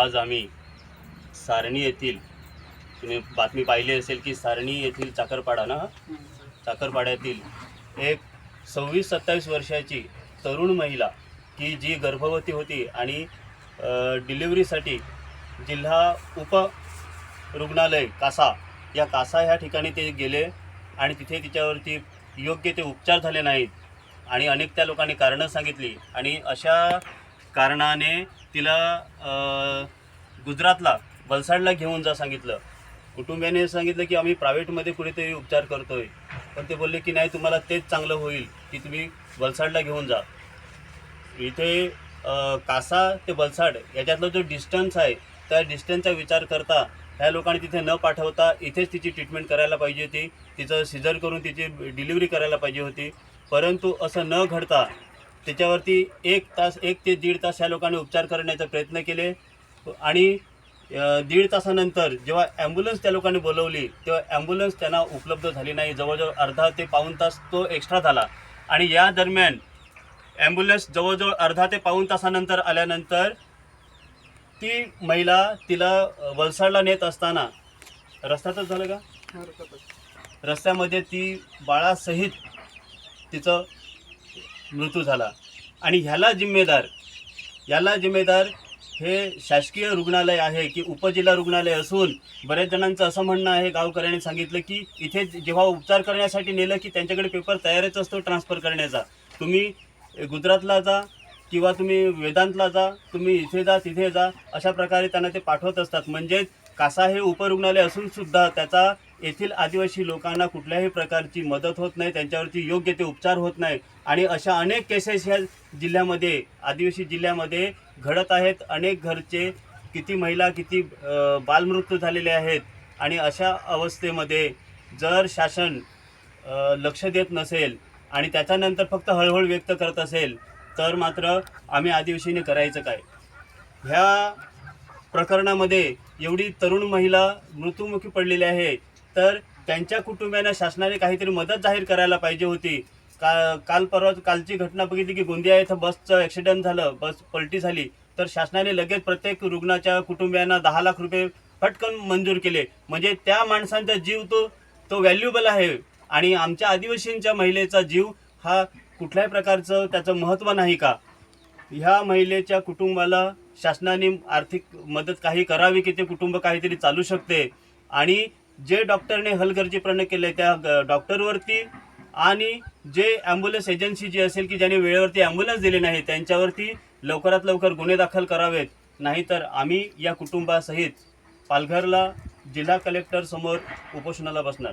आज आम्ही सारणी येथील तुम्ही बातमी पाहिली असेल की सारणी येथील चाकरपाडा ना चाकरपाड्यातील एक सव्वीस सत्तावीस वर्षाची तरुण महिला की जी गर्भवती होती आणि डिलिव्हरीसाठी जिल्हा उप रुग्णालय कासा या कासा ह्या ठिकाणी ते गेले आणि तिथे तिच्यावरती योग्य ते उपचार झाले नाहीत. आणि अनेक त्या लोकांनी कारणं सांगितली आणि अशा कारणाने तिला गुजरातला वलसाडला घेऊन जा सांगितलं. कुटुंबियाने सांगितलं की आम्ही प्रायव्हेटमध्ये कुठेतरी उपचार करतोय. पण ते बोलले की नाही तुम्हाला तेच चांगलं होईल की तुम्ही वलसाडला घेऊन जा. इथे कासा ते वलसाड याच्यातला जो डिस्टन्स आहे त्या डिस्टन्सचा विचार करता ह्या लोकांनी तिथे न पाठवता इथेच तिची ट्रीटमेंट करायला पाहिजे होती. तिचं सिजर करून तिची डिलिव्हरी करायला पाहिजे होती. परंतु असं न घडता त्याच्यावरती एक तास एक ते दीड तास ह्या लोकांनी उपचार करण्याचा प्रयत्न केले. आणि दीड तासानंतर जेव्हा ॲम्ब्युलन्स त्या लोकांनी बोलवली तेव्हा ॲम्ब्युलन्स त्यांना उपलब्ध झाली नाही. जवळजवळ अर्धा ते पाऊण तास तो एक्स्ट्रा झाला. आणि या दरम्यान ॲम्ब्युलन्स जवळजवळ अर्धा ते पाऊण तासानंतर आल्यानंतर ती महिला तिला वलसाडला नेत असताना रस्त्यातच झालं का? रस्त्यामध्ये ती बाळासहित तिचं मृत्यू झाला. आणि ह्याला जिम्मेदार याला जिम्मेदार हे शासकीय रुग्णालय आहे की उपजिल्हा रुग्णालय असून बऱ्याच जणांचं असं म्हणणं आहे गावकऱ्यांनी सांगितलं की इथे जेव्हा उपचार करण्यासाठी नेलं की त्यांच्याकडे पेपर तयारच असतो ट्रान्सफर करण्याचा. तुम्ही गुजरातला जा किंवा तुम्ही वेदांतला जा तुम्ही इथे जा तिथे जा अशा प्रकारे त्यांना ते पाठवत असतात. म्हणजेच कासा हे उपरुग्णालय असून सुद्धा त्याचा येथील आदिवासी लोकांना कुठल्याही प्रकारची मदत होत नाही त्यांच्यावरती योग्य ते उपचार होत नाही आणि अशा अनेक केसेस ह्या जिल्ह्यामध्ये आदिवासी जिल्ह्यामध्ये घडत आहेत. अनेक घरचे किती महिला किती बालमृत्यू झालेले आहेत आणि अशा अवस्थेमध्ये जर शासन लक्ष देत नसेल आणि त्याच्यानंतर फक्त हळहळ व्यक्त करत असेल तर मात्र आम्ही आदिवासीने करायचं काय? ह्या प्रकरणामध्ये एवढी तरुण महिला मृत्युमुखी पडलेली आहे तर त्यांच्या कुटुंबियांना शासनाने काहीतरी मदत जाहीर करायला पाहिजे होती. का काल परवा कालची घटना बघितली की गोंदिया इथं बसचं ॲक्सिडेंट झालं बस पलटी झाली. तर शासनाने लगेच प्रत्येक रुग्णाच्या कुटुंबियांना दहा लाख रुपये पटकन मंजूर केले. म्हणजे त्या माणसांचा जीव तो तो व्हॅल्युबल आहे. आणि आमच्या आदिवासींच्या महिलेचा जीव हा कुठल्याही प्रकारचं त्याचं महत्त्व नाही का? ह्या महिलेच्या कुटुंबाला शासनाने आर्थिक मदत काही करावी की ते कुटुंब काहीतरी चालू शकते. आणि जे डॉक्टरने हलगर्जीपणे केले त्या डॉक्टरवरती आणि जे ॲम्ब्युलन्स एजन्सी जी असेल की ज्याने वेळेवरती ॲम्ब्युलन्स दिले नाही त्यांच्यावरती लवकरात लवकर गुन्हे दाखल करावेत. नाहीतर आम्ही या कुटुंबासहित पालघरला जिल्हा कलेक्टरसमोर उपोषणाला बसणार.